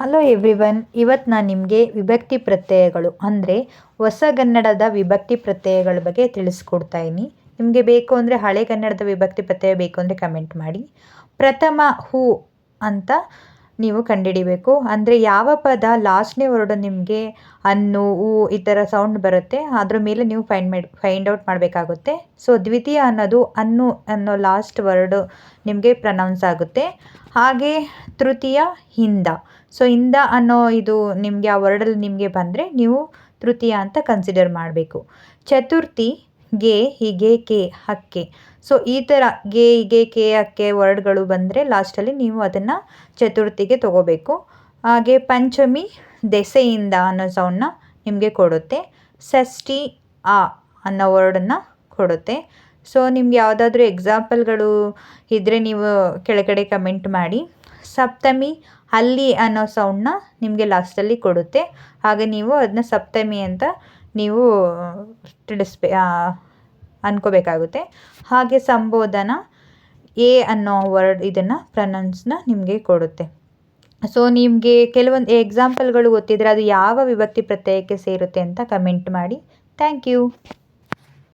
Hello everyone ಇವತ್ತು ನಾನು ನಿಮಗೆ ವಿಭಕ್ತಿ ಪ್ರತ್ಯಯಗಳು, ಅಂದರೆ ಹೊಸಗನ್ನಡದ ವಿಭಕ್ತಿ ಪ್ರತ್ಯಯಗಳ ಬಗ್ಗೆ ತಿಳಿಸ್ಕೊಡ್ತಾ ಇದ್ದೀನಿ ನಿಮಗೆ ಬೇಕು ಅಂದರೆ ಹಳೆಗನ್ನಡದ ವಿಭಕ್ತಿ ಪ್ರತ್ಯಯ ಬೇಕು ಅಂದರೆ ಕಮೆಂಟ್ ಮಾಡಿ. ಪ್ರಥಮ ಹೂ ಅಂತ ನೀವು ಕಂಡುಹಿಡಿಬೇಕು. ಅಂದರೆ ಯಾವ ಪದ ಲಾಸ್ಟ್ನೇ ವರ್ಡು ನಿಮಗೆ ಅನ್ನು ಹೂ ಈ ಥರ ಸೌಂಡ್ ಬರುತ್ತೆ. ಅದ್ರ ಮೇಲೆ ನೀವು ಫೈಂಡ್ ಮಾಡಿ ಫೈಂಡ್ ಔಟ್ ಮಾಡಬೇಕಾಗುತ್ತೆ. ಸೊ ದ್ವಿತೀಯ ಅನ್ನೋದು ಅನ್ನು ಅನ್ನೋ ಲಾಸ್ಟ್ ವರ್ಡು ನಿಮಗೆ ಪ್ರನೌನ್ಸ್ ಆಗುತ್ತೆ. ಹಾಗೆ ತೃತೀಯ ಹಿಂದ. ಸೊ ಇಂದ ಅನ್ನೋ ಇದು ನಿಮಗೆ, ಆ ವರ್ಡಲ್ಲಿ ನಿಮಗೆ ಬಂದರೆ ನೀವು ತೃತೀಯ ಅಂತ ಕನ್ಸಿಡರ್ ಮಾಡಬೇಕು. ಚತುರ್ಥಿ, ಗೆ, ಹೀಗೆ, ಕೆ, ಹಕ್ಕೆ. ಸೊ ಈ ಥರ ಗೆ, ಹೀಗೆ, ಕೆ, ಹಕ್ಕೆ ವರ್ಡ್ಗಳು ಬಂದರೆ ಲಾಸ್ಟಲ್ಲಿ ನೀವು ಅದನ್ನು ಚತುರ್ಥಿಗೆ ತಗೋಬೇಕು. ಹಾಗೆ ಪಂಚಮಿ, ದೆಸೆಯಿಂದ ಅನ್ನೋ ಸೌಂಡನ್ನ ನಿಮಗೆ ಕೊಡುತ್ತೆ. ಷಷ್ಠಿ, ಆ ಅನ್ನೋ ವರ್ಡನ್ನು ಕೊಡುತ್ತೆ. ಸೊ ನಿಮ್ಗೆ ಯಾವುದಾದ್ರೂ ಎಕ್ಸಾಂಪಲ್ಗಳು ಇದ್ದರೆ ನೀವು ಕೆಳಗಡೆ ಕಮೆಂಟ್ ಮಾಡಿ. ಸಪ್ತಮಿ ಅಲ್ಲಿ ಅನ್ನೋ ಸೌಂಡನ್ನ ನಿಮಗೆ ಲಾಸ್ಟಲ್ಲಿ ಕೊಡುತ್ತೆ. ಹಾಗೆ ನೀವು ಅದನ್ನ ಸಪ್ತಮಿ ಅಂತ ನೀವು, ತಿಳಿಸ್ಬೇ ಅಂದ್ಕೋಬೇಕಾಗುತ್ತೆ ಹಾಗೆ ಸಂಬೋಧನ ಎ ಅನ್ನೋ ವರ್ಡ್ ಇದನ್ನು ಪ್ರನೌನ್ಸ್ನ ನಿಮಗೆ ಕೊಡುತ್ತೆ. ಸೊ ನಿಮಗೆ ಕೆಲವೊಂದು ಎಕ್ಸಾಂಪಲ್ಗಳು ಗೊತ್ತಿದ್ದರೆ ಅದು ಯಾವ ವಿಭಕ್ತಿ ಪ್ರತ್ಯಯಕ್ಕೆ ಸೇರುತ್ತೆ ಅಂತ ಕಮೆಂಟ್ ಮಾಡಿ. Thank you